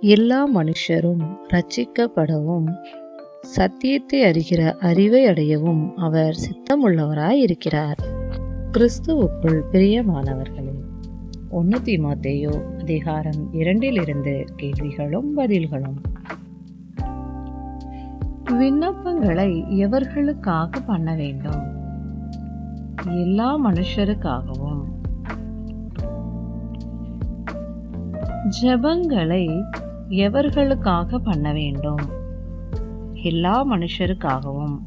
எல்லா மனுஷரும் ரட்சிக்கப்படவும் சத்தியத்தை அறிகிற அறிவை அடையவும் அவர் சித்தமுள்ளவராய் இருக்கிறார் கிறிஸ்துவுக்குள் பிரியமானவர்களே ஒன்று தீமோத்தேயு அதிகாரம் இரண்டிலிருந்து கேள்விகளும் பதில்களும். விண்ணப்பங்களை எவர்களுக்காக பண்ண வேண்டும்? எல்லா மனுஷருக்காகவும். ஜெபங்களை எவர்களுக்காக பண்ண வேண்டும்? எல்லா மனுஷருக்காகவும்.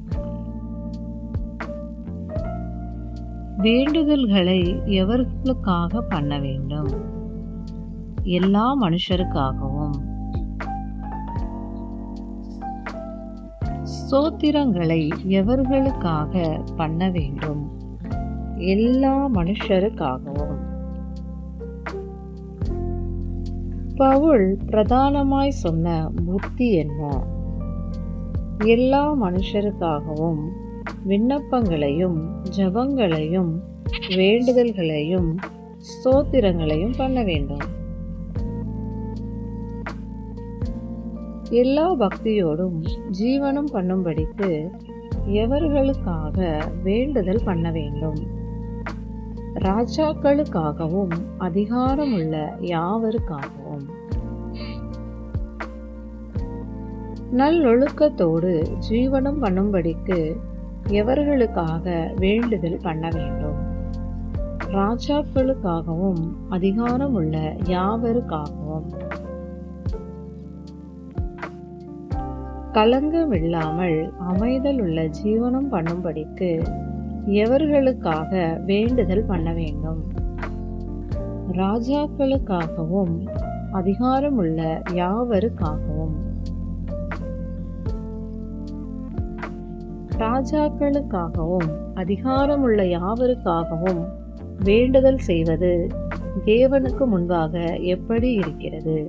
வேண்டுதல்களை எவர்களுக்காக பண்ண வேண்டும்? எல்லா மனுஷருக்காகவும். சோத்திரங்களை எவர்களுக்காக பண்ண வேண்டும்? எல்லா மனுஷருக்காகவும். பவுல் பிரதானமாய் சொன்ன புத்தி என்ன? எல்லா மனுஷருக்காகவும் விண்ணப்பங்களையும் ஜபங்களையும் வேண்டுதல்களையும் ஸ்தோத்திரங்களையும் பண்ண வேண்டும். எல்லா பக்தியோடும் ஜீவனம் பண்ணும்படிக்கு எவர்களுக்காக வேண்டுதல் பண்ண வேண்டும்? ராஜாக்களுக்காகவும் அதிகாரமுள்ள யாவருக்காகவும்? நல்லொழுக்கத்தோடு ஜீவனம் பண்ணும்படிக்கு எவர்களுக்காக வேண்டுதல் பண்ண வேண்டும்? ராஜாக்களுக்காகவும் அதிகாரமுள்ள யாவருக்காகவும். கலங்கமில்லாமல் அமைதல் உள்ள ஜீவனம் பண்ணும்படிக்கு எவர்களுக்காக வேண்டுதல் பண்ண வேண்டும்? ராஜாக்களுக்காகவும் அதிகாரம் உள்ள யாவருக்காகவும். ராஜாக்களுக்காகவும் அதிகாரமுள்ள யாவருக்காகவும் வேண்டுதல் செய்வது தேவனுக்கு முன்பாக எப்படி இருக்கிறது?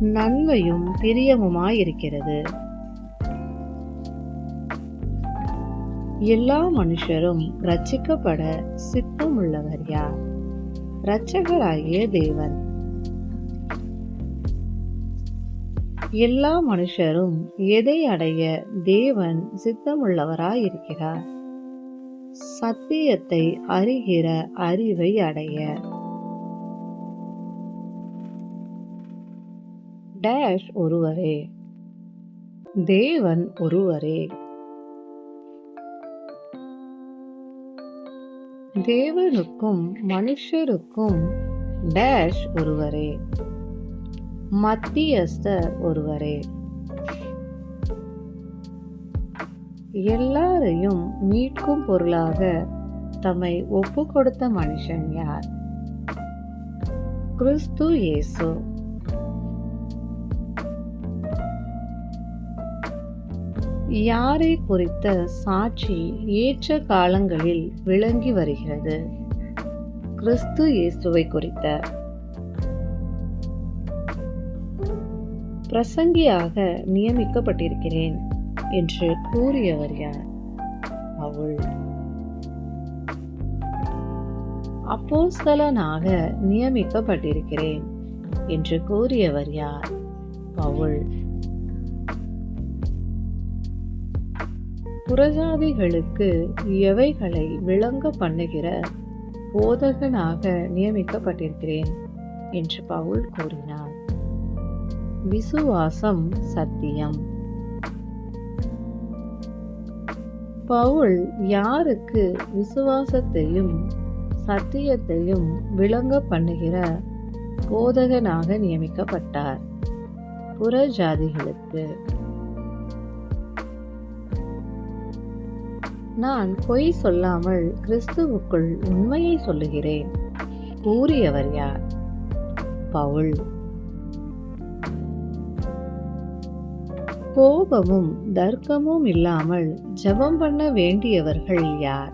நன்மையும் பிரியமுமாயிருக்கிறது. எல்லா மனுஷரும் ரட்சிக்கப்பட சித்தமுள்ளவர் யார்? இரட்சகராகிய தேவன். எல்லா மனுஷரும் எதை அடைய தேவன் சித்தமுள்ளவராயிருக்கிறார்? சத்தியத்தை அறிகிற அறிவை அடைய. டேஷ் ஒருவரே. தேவன் ஒருவரே. தேவனுக்கும் மனுஷருக்கும் டேஷ் ஒருவரே. மத்தியஸ்தர் ஒருவரே. எல்லாரையும் மீட்கும் பொருளாக தம்மை ஒப்பு கொடுத்த மனுஷன் யார்? கிறிஸ்து இயேசு. யாரை குறித்த சாட்சி ஏற்ற காலங்களில் விளங்கி வருகிறது? கிறிஸ்து இயேசுவை குறித்த. பிரசங்கியாக நியமிக்கப்பட்டிருக்கிறேன் என்று கூறியவர் யார்? அவள். அப்போஸ்தலனாக நியமிக்கப்பட்டிருக்கிறேன் என்று கூறியவர் யார்? பவுல். புறஜாதிகளுக்கு எவைகளை விளங்க பண்ணுகிற போதகனாக நியமிக்கப்பட்டிருக்கிறேன் என்று பவுல் கூறினார். விசுவாசம் சத்தியம். பவுல் யாருக்கு விசுவாசத்தையும் சத்தியத்தையும் விளங்க பண்ணுகிற போதகனாக நியமிக்கப்பட்டார்? புறஜாதிகளுக்கு. நான் பொய் சொல்லாமல் கிறிஸ்துவுக்குள் உண்மையை சொல்லுகிறேன். கூறியவர் யார்? பவுல். கோபமும் தர்க்கமும் இல்லாமல் ஜெபம் பண்ண வேண்டியவர்கள் யார்?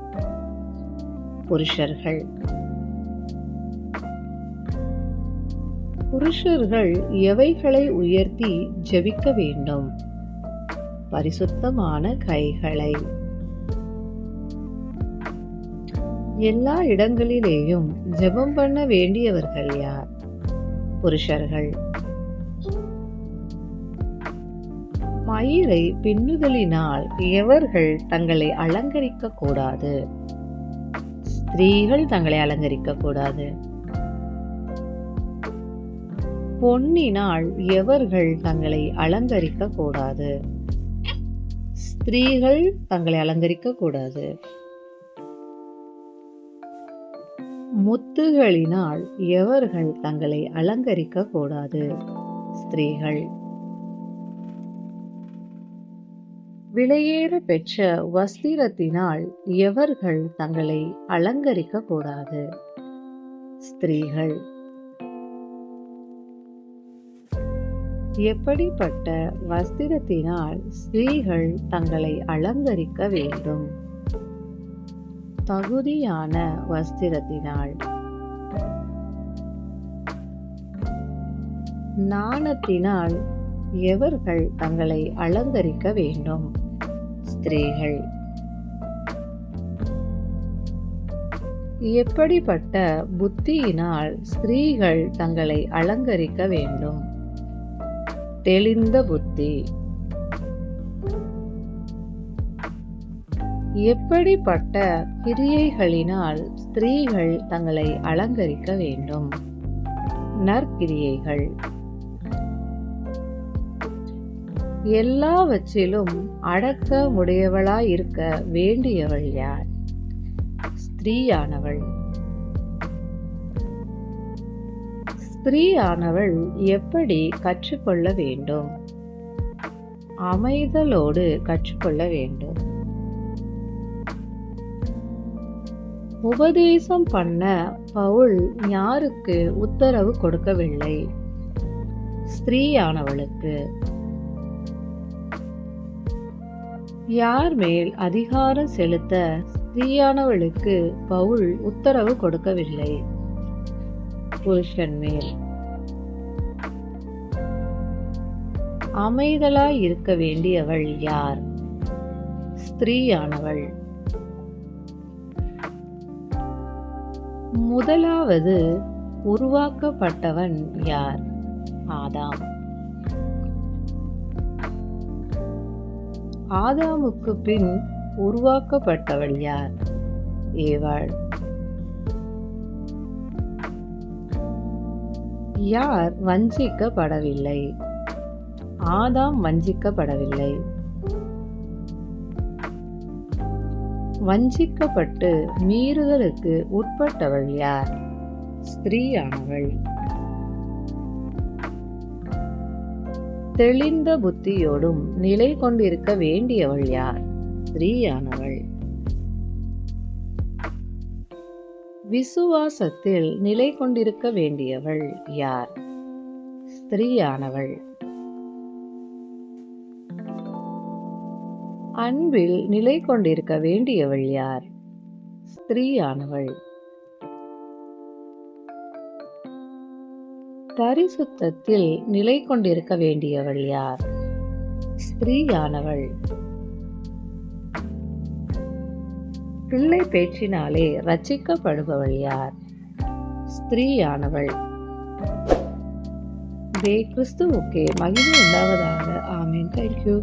புருஷர்கள். புருஷர்கள் எவைகளை உயர்த்தி ஜெபிக்க வேண்டும்? பரிசுத்தமான கைகளை. எல்லா இடங்களிலேயும் ஜெபம் பண்ண வேண்டியவர்கள் யார்? புருஷர்கள். மயிரை பின்னுதலினால் எவர்கள் தங்களை அலங்கரிக்க கூடாது. ஸ்திரீகள் தங்களை அலங்கரிக்க கூடாது. பொன்னினால் எவர்கள் தங்களை அலங்கரிக்க கூடாது. ஸ்திரீகள் தங்களை அலங்கரிக்க கூடாது. முத்துகளினால் எவர்கள் தங்களை அலங்கரிக்க கூடாது. ஸ்திரீகள் விலையேற பெற்ற வஸ்திரத்தினால் எவர்கள் தங்களை அலங்கரிக்க கூடாது ஸ்திரீகள். எப்படிப்பட்ட வஸ்திரத்தினால் ஸ்திரீகள் தங்களை அலங்கரிக்க வேண்டும்? தகுதியான வஸ்திரத்தினால். நாணத்தினால் எவர்கள் தங்களை அலங்கரிக்க வேண்டும்? ஸ்திரீகள் எப்படிப்பட்ட புத்தியினால் ஸ்திரீகள் தங்களை அலங்கரிக்க வேண்டும்? தெளிந்த புத்தி. எப்படிப்பட்ட கிரியைகளினால் ஸ்திரீகள் தங்களை அலங்கரிக்க வேண்டும்? நற்கிரியைகள். எல்லாவற்றிலும் அடக்க முடியவளாயிருக்க வேண்டியவள் யார்? ஸ்திரீயானவள். ஸ்திரீயானவள் எப்படி கற்றுக்கொள்ள வேண்டும்? அமைதலோடு கற்றுக்கொள்ள வேண்டும். உபதேசம் பண்ண பவுல் யாருக்கு உத்தரவு கொடுக்கவில்லை? ஸ்திரீயானவளுக்கு. யார் மேல் அதிகாரம் செலுத்த ஸ்திரீயானவளுக்கு பவுல் உத்தரவு கொடுக்கவில்லை? புருஷன் மேல். அமைதலாய் இருக்க வேண்டியவள் யார்? ஸ்திரீயானவள். முதலாவது உருவாக்கப்பட்டவன் யார்? ஆதாம். ஆதாமுக்கு பின் உருவாக்கப்பட்டவள் யார் ஏவாள். யார் வஞ்சிக்கப்படவில்லை? ஆதாம் வஞ்சிக்கப்படவில்லை. வஞ்சிக்கப்பட்டு மீறுதலுக்கு உட்பட்டவள் யார் ஸ்திரீயானவள். தெளிந்த புத்தியோடும் நிலை கொண்டிருக்க வேண்டியவள் யார்? ஸ்திரீயானவள் விசுவாசத்தில் நிலை கொண்டிருக்க வேண்டியவள் யார்? ஸ்திரீயானவள் அன்பில் நிலை கொண்டிருக்க வேண்டியவள் யார்? ஸ்திரீயானவள் பரிசுத்தத்தில் நிலை கொண்டிருக்க வேண்டியவள் யார்? ஸ்திரீயானவள். பிள்ளை பேச்சினாலே ரச்சிக்கப்படுபவள் யார்? ஸ்திரீயானவள். கிறிஸ்துவுக்கே மகிமை உண்டாவதாக. ஆமீன். தேங்க்யூ